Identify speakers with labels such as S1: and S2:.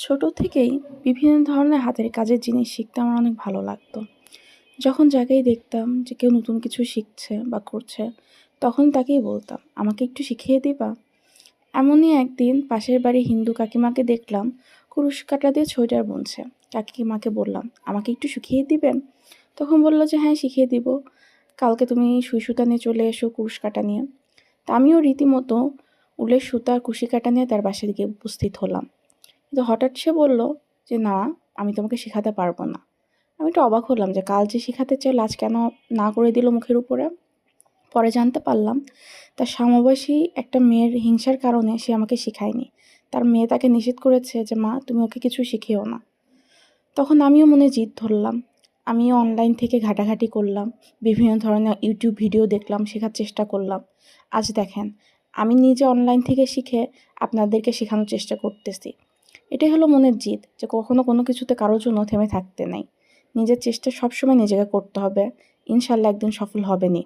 S1: ছোট থেকেই বিভিন্ন ধরনের হাতের কাজের জিনিস শিখতে আমার অনেক ভালো লাগতো। যখন যাকেই দেখতাম যে কেউ নতুন কিছু শিখছে বা করছে, তখন তাকেই বলতাম, "আমাকে একটু শিখিয়ে দিবা?" এমনই একদিন পাশের বাড়ি হিন্দু কাকিমাকে দেখলাম কুরুশ কাটা দিয়ে সোয়েটার বুনছে। কাকিমাকে বললাম, "আমাকে একটু শিখিয়ে দিবেন?" তখন বলল যে, "হ্যাঁ, শিখিয়ে দিব। কালকে তুমি সুই সুতা নিয়ে চলে এসো কুরুশ কাটা নিয়ে।" তা আমিও রীতিমতো উলের সুতা কুশি কাটা নিয়ে তার বাসায় গিয়ে উপস্থিত হলাম। কিন্তু হঠাৎ সে বলল যে, "না, আমি তোমাকে শেখাতে পারব না।" আমি একটু অবাক হলাম যে কাল যে শেখাতে চাইলো আজ কেন না করে দিল মুখের উপরে? পরে জানতে পারলাম তার সমবয়সী একটা মেয়ের হিংসার কারণে সে আমাকে শেখায়নি। তার মেয়ে তাকে নিষেধ করেছে যে, "মা, তুমি ওকে কিছু শিখিও না।" তখন আমিও মনে জিদ ধরলাম। আমিও অনলাইন থেকে ঘাটাঘাটি করলাম। বিভিন্ন ধরনের ইউটিউব ভিডিও দেখলাম, শেখার চেষ্টা করলাম। আজ দেখেন, আমি নিজে অনলাইন থেকে শিখে আপনাদেরকে শেখানোর চেষ্টা করতেছি। এটাই হলো মনের জিদ যে কখনো কোনো কিছুতে কারোর জন্য থেমে থাকতে নাই। নিজের চেষ্টা সবসময় নিজেকে করতে হবে। ইনশাল্লাহ একদিন সফল হবেনই।